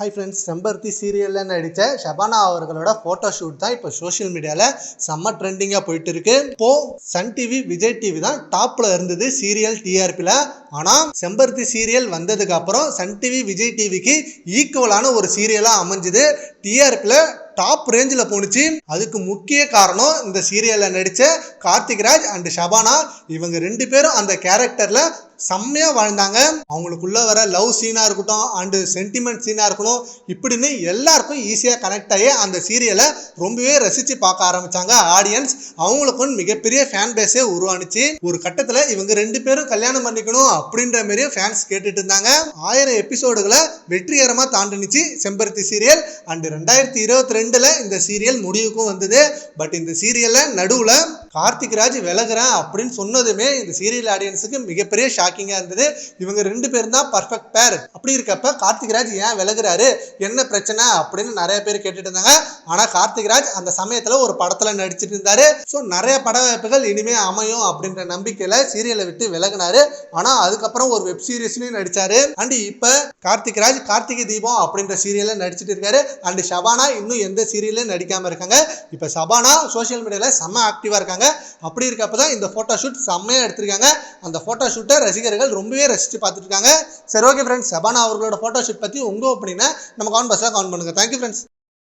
Hi friends செம்பருத்தி சீரியலில் நடித்த ஷபானா அவர்களோட ஃபோட்டோ ஷூட் தான் இப்போ சோஷியல் மீடியாவில் செம்ம ட்ரெண்டிங்காக போயிட்டு இருக்கு. இப்போ சன் டிவி விஜய் டிவி தான் டாப்பில் இருந்தது சீரியல் டிஆர்பியில் ஆனால் செம்பருத்தி சீரியல் வந்ததுக்கு அப்புறம் சன் டிவி விஜய் டிவிக்கு ஈக்குவலான ஒரு சீரியலாக அமைஞ்சுது டிஆர்பியில் டாப் ரேஞ்சில் போணுச்சு. அதுக்கு முக்கிய காரணம் இந்த சீரியலில் நடித்த கார்த்திக்ராஜ் அண்ட் ஷபானா இவங்க ரெண்டு பேரும் அந்த கேரக்டரில் செம்மையாக வாழ்ந்தாங்க. அவங்களுக்குள்ள வர லவ் சீனாக இருக்கட்டும் அண்டு சென்டிமெண்ட் சீனாக இருக்கணும் இப்படின்னு எல்லாருக்கும் ஈஸியாக கனெக்ட் ஆகி அந்த சீரியலை ரொம்பவே ரசித்து பார்க்க ஆரம்பித்தாங்க ஆடியன்ஸ் அவங்களுக்கும் மிகப்பெரிய ஃபேன் பேஸே உருவானுச்சு. ஒரு கட்டத்தில் இவங்க ரெண்டு பேரும் கல்யாணம் பண்ணிக்கணும் அப்படின்ற மாதிரியும் ஃபேன்ஸ் கேட்டுட்டு இருந்தாங்க. ஆயிரம் எபிசோடுகளை வெற்றிகரமாக தாண்டினுச்சு செம்பருத்தி சீரியல் அண்டு ரெண்டாயிரத்தி இருபத்தி ரெண்டு ரெண்டில் இந்த சீரியல் முடிவுக்கும் வந்தது. பட் இந்த சீரியலில் நடுவில் கார்த்திக் ராஜ் விலகுறேன் அப்படின்னு சொன்னதுமே இந்த சீரியல் ஆடியன்ஸுக்கு மிகப்பெரிய ஷாக்கிங்காக இருந்தது. இவங்க ரெண்டு பேரும் தான் பர்ஃபெக்ட் பேர் அப்படி இருக்கப்ப கார்த்திக் ராஜ் ஏன் விலகுறாரு? என்ன பிரச்சனை? அப்படின்னு நிறைய பேர் கேட்டுட்டு இருந்தாங்க. ஆனால் கார்த்திக் ராஜ் அந்த சமயத்தில் ஒரு படத்தில் நடிச்சிட்டு இருந்தாரு. ஸோ நிறைய பட வாய்ப்புகள் இனிமே அமையும் அப்படின்ற நம்பிக்கையில் சீரியலை விட்டு விலகினாரு. ஆனால் அதுக்கப்புறம் ஒரு வெப் சீரிஸ்லையும் நடிச்சாரு. அண்ட் இப்போ கார்த்திக் ராஜ் கார்த்திகை தீபம் அப்படின்ற சீரியலில் நடிச்சிட்டு இருக்காரு. அண்ட் ஷபானா இன்னும் எந்த சீரியலும் நடிக்காமல் இருக்காங்க. இப்போ சபானா சோஷியல் மீடியாவில் செம்ம ஆக்டிவாக இருக்காங்க. அப்படி இருக்கப்ப தான் இந்த ஃபோட்டோ ஷூட் செம்மையாக எடுத்திருக்காங்க. அந்த ஃபோட்டோ ஷூட்டை ரசிகர்கள் ரொம்பவே ரசித்து பார்த்துட்டு இருக்காங்க. சரி ஓகே ஃப்ரெண்ட்ஸ் சபானா அவர்களோட ஃபோட்டோ ஷூட் பற்றி உங்கள் அப்படின்னா நம்ம கவுண்ட் பஸ்ஸில் கவுண்ட் பண்ணுங்கள் தேங்க்யூ ஃப்ரெண்ட்ஸ்